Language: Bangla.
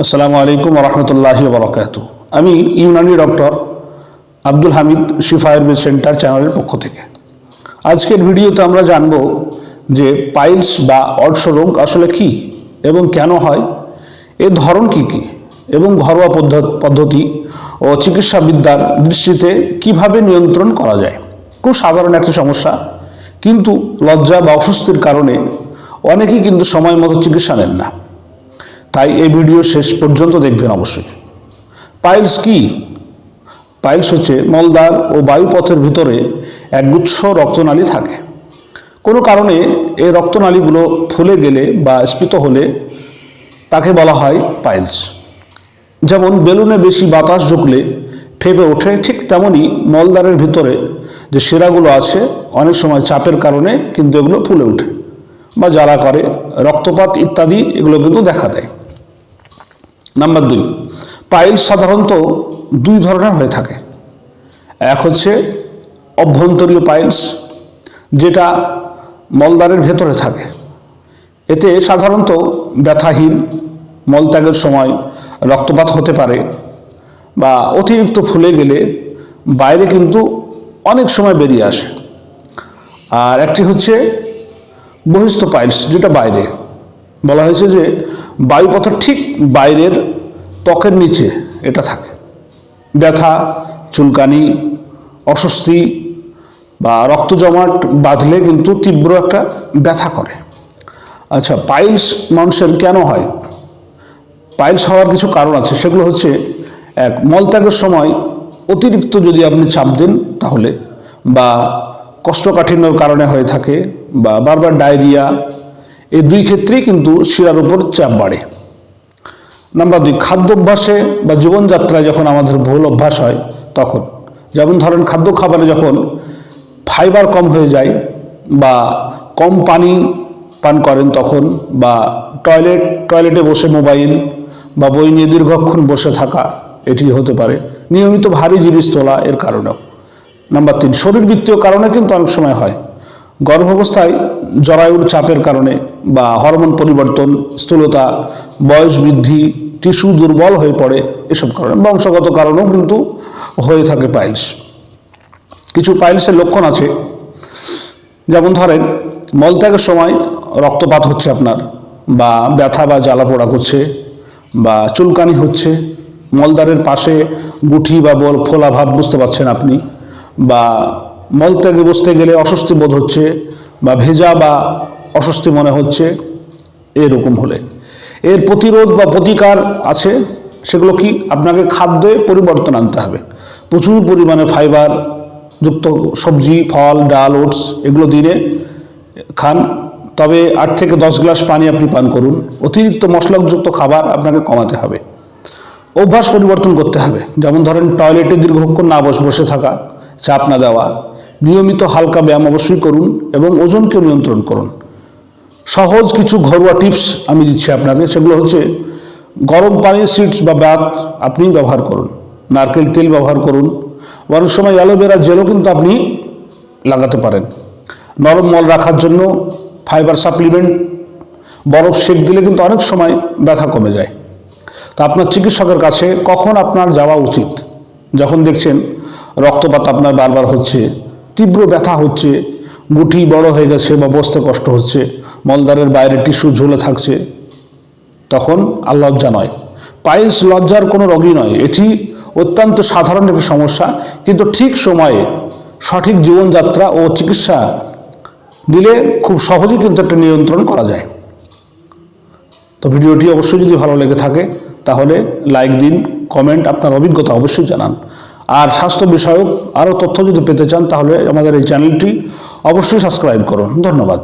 আসসালামু আলাইকুম রহমতুল্লাহি বরকাত আমি ইউনানি ডক্টর আব্দুল হামিদ শিফা আয়ুর্বেদ সেন্টার চ্যানেলের পক্ষ থেকে। আজকের ভিডিওতে আমরা জানব যে পাইলস বা অর্শ রোগ আসলে কি এবং কেন হয় এর ধরন কি কি, এবং ঘরোয়া পদ্ধ- পদ্ধতি ও চিকিৎসাবিদ্যার দৃষ্টিতে কীভাবে নিয়ন্ত্রণ করা যায়। খুব সাধারণ একটা সমস্যা, কিন্তু লজ্জা বা অস্বস্তির কারণে অনেকেই কিন্তু সময় মতো চিকিৎসা নেন না। তাই এই ভিডিও শেষ পর্যন্ত দেখবেন অবশ্যই। পাইলস কি? পাইলস হচ্ছে মলদ্বার ও বায়ুপথের ভিতরে একগুচ্ছ রক্তনালী থাকে। কোনো কারণে এই রক্তনালীগুলো ফুলে গেলে বা স্ফীত হলে তাকে বলা হয় পাইলস। যেমন বেলুনে বেশি বাতাস ঢুকলে ফেপে ওঠে ঠিক তেমনই মলদ্বারের ভিতরে যে শিরাগুলো আছে অনেক সময় চাপের কারণে কিন্তু এগুলো ফুলে ওঠে বা জ্বালা করে, রক্তপাত ইত্যাদি এগুলো কিন্তু দেখা দেয়। নাম্বার দুই পাইলস সাধারণত দুই ধরনের হয়ে থাকে। এক হচ্ছে অভ্যন্তরীয় পাইলস, যেটা মলদ্বারের ভেতরে থাকে। এতে সাধারণত ব্যথাহীন, মলত্যাগের সময় রক্তপাত হতে পারে বা অতিরিক্ত ফুলে গেলে বাইরে কিন্তু অনেক সময় বেরিয়ে আসে। আর একটি হচ্ছে বহিস্থ পাইলস, যেটা বাইরে। বলা হয়েছে যে বায়ুপথের ঠিক বাইরের ত্বকের নিচে এটা থাকে। ব্যথা, চুলকানি, অস্বস্তি বা রক্ত জমাট বাঁধলে কিন্তু তীব্র একটা ব্যথা করে। আচ্ছা পাইলস মানুষের কেন হয়? পাইলস হওয়ার কিছু কারণ আছে। সেগুলো হচ্ছে, এক, মলত্যাগের সময় অতিরিক্ত যদি আপনি চাপ দেন তাহলে বা কোষ্ঠকাঠিন্যর কারণে হয়ে থাকে বা বারবার ডায়রিয়া এই দুই ক্ষেত্রেই কিন্তু শিরার উপর চাপ বাড়ে। নাম্বার দুই, খাদ্যাভ্যাসে বা জীবনযাত্রায় যখন আমাদের ভুল অভ্যাস হয়, তখন যেমন ধরেন খাদ্য খাবারে যখন ফাইবার কম হয়ে যায় বা কম পানি পান করেন তখন বা টয়লেট টয়লেটে বসে মোবাইল বা বই নিয়ে দীর্ঘক্ষণ বসে থাকা, এটি হতে পারে। নিয়মিত ভারী জিনিস তোলা এর কারণেও। নাম্বার তিন, শরীরবৃত্তীয় কারণে কিন্তু অনেক সময় হয় গর্ভাবস্থায় জরায়ুর চাপের কারণে বা হরমোন পরিবর্তন, স্থূলতা, বয়স বৃদ্ধি, টিস্যু দুর্বল হয়ে পড়ে এসব কারণে, বংশগত কারণেও কিন্তু হয়ে থাকে পাইলস। কিছু পাইলসের লক্ষণ আছে। যেমন ধরেন মলত্যাগের সময় রক্তপাত হচ্ছে আপনার বা ব্যথা বা জ্বালা পোড়া করছে বা চুলকানি হচ্ছে, মলদ্বারের পাশে গুঠি বা বল, ফোলা ভাব বুঝতে পারছেন আপনি বা মলত্যাগে বসতে গেলে অস্বস্তি বোধ হচ্ছে বা ভেজা বা অস্বস্তি মনে হচ্ছে, এরকম হলে। এর প্রতিরোধ বা প্রতিকার আছে, সেগুলো কি? আপনাকে খাদ্যে পরিবর্তন আনতে হবে। প্রচুর পরিমাণে ফাইবার যুক্ত সবজি, ফল, ডাল, ওটস, এগুলো দিনে খান। তবে আট থেকে দশ গ্লাস পানি আপনি পান করুন। অতিরিক্ত মশলাযুক্ত খাবার আপনাকে কমাতে হবে। অভ্যাস পরিবর্তন করতে হবে। যেমন ধরেন, টয়লেটে দীর্ঘক্ষণ না বস থাকা, চাপ না দেওয়া নিয়মিত হালকা ব্যায়াম অবশ্যই করুন এবং ওজনকে নিয়ন্ত্রণ করুন। সহজ কিছু ঘরোয়া টিপস আমি দিচ্ছি আপনাকে, সেগুলো হচ্ছে গরম পানির সিডস বা বাত আপনি ব্যবহার করুন, নারকেল তেল ব্যবহার করুন, অনেক সময় অ্যালোভেরা জেলও কিন্তু আপনি লাগাতে পারেন। নরম মল রাখার জন্য ফাইবার সাপ্লিমেন্ট বরফ সেক দিলে কিন্তু অনেক সময় ব্যথা কমে যায়। তো আপনার চিকিৎসকের কাছে কখন আপনার যাওয়া উচিত? যখন দেখছেন রক্তপাত আপনার বারবার হচ্ছে তীব্র ব্যথা হচ্ছে, গুটি বড় হয়ে গেছে, বা বসতে কষ্ট হচ্ছে, মলদ্বারের বাইরে টিস্যু ঝুলে থাকছে। তখন আর লজ্জা নয়। পাইলস লজ্জার কোনো রোগী নয়। এটি অত্যন্ত সাধারণ একটি সমস্যা, কিন্তু ঠিক সময়ে সঠিক জীবনযাত্রা ও চিকিৎসা নিলে খুব সহজেই কিন্তু একটা নিয়ন্ত্রণ করা যায়। তো ভিডিওটি অবশ্যই যদি ভালো লেগে থাকে, তাহলে লাইক দিন, কমেন্ট, আপনার অভিজ্ঞতা অবশ্যই জানান। আর স্বাস্থ্য বিষয়ক আরও তথ্য যদি পেতে চান, তাহলে আমাদের এই চ্যানেলটি অবশ্যই সাবস্ক্রাইব করুন। ধন্যবাদ।